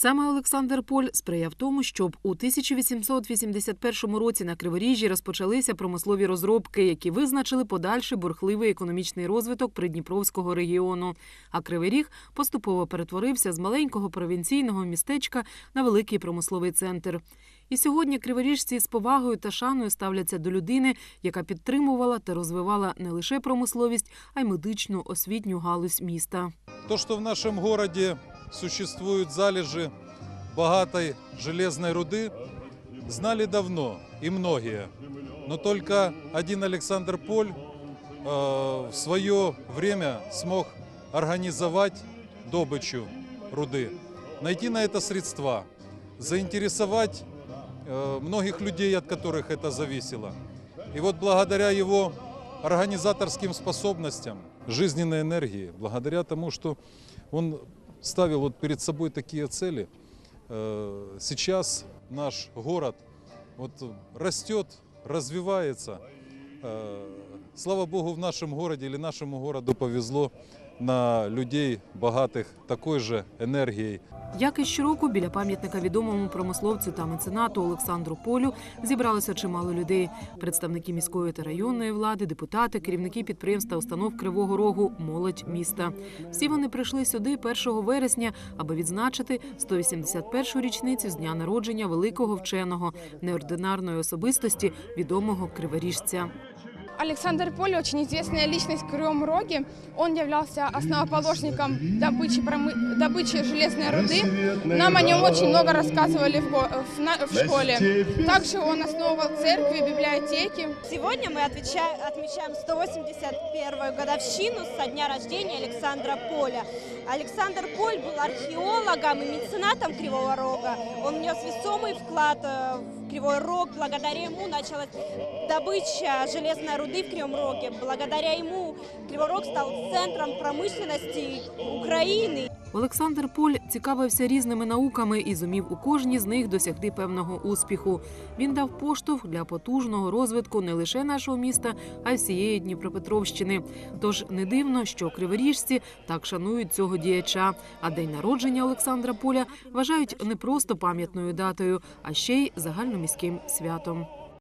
Саме Олександр Поль сприяв тому, щоб у 1881 році на Криворіжжі розпочалися промислові розробки, які визначили подальший бурхливий економічний розвиток Придніпровського регіону. А Кривий Ріг поступово перетворився з маленького провінційного містечка на великий промисловий центр. І сьогодні криворіжці з повагою та шаною ставляться до людини, яка підтримувала та розвивала не лише промисловість, а й медичну освітню галузь міста. То, что в нашем городе существуют залежи богатой железной руды, знали давно и многие. Но только один Александр Поль э, в свое время смог организовать добычу руды, найти на это средства, заинтересовать э, многих людей, от которых это зависело. И вот благодаря его организаторским способностям, жизненной энергии, благодаря тому, что он ставил вот перед собой такие цели, э, сейчас наш город вот растет, развивается. Э, Слава Богу, в нашем городе или нашему городу повезло на людей, богатых такой же энергией, Як і щороку, біля пам'ятника відомому промисловцю та меценату Олександру Полю зібралося чимало людей: представники міської та районної влади, депутати, керівники підприємств та установ Кривого Рогу, молодь міста. Всі вони прийшли сюди 1 вересня, аби відзначити 181-шу річницю з дня народження великого вченого, неординарної особистості відомого криворіжця. Александр Поль очень известная личность в Кривом Роге. Он являлся основоположником добычи, промы- добычи железной руды. Нам о нем очень много рассказывали в, го- в на- в школе. Также он основывал церкви, библиотеки. Сегодня мы отвеча- отмечаем 181-ю годовщину со дня рождения Александра Поля. Александр Поль был археологом и меценатом Кривого Рога. Он внес весомый вклад э, в Кривой Рог. Благодаря ему началась добыча железной руды в Кривом Роге. Благодаря ему Кривой Рог стал центром промышленности Украины. Олександр Поль цікавився різними науками і зумів у кожній з них досягти певного успіху. Він дав поштовх для потужного розвитку не лише нашого міста, а й всієї Дніпропетровщини. Тож не дивно, що криворіжці так шанують цього діяча. А день народження Олександра Поля вважають не просто пам'ятною датою, а ще й загальноміським святом.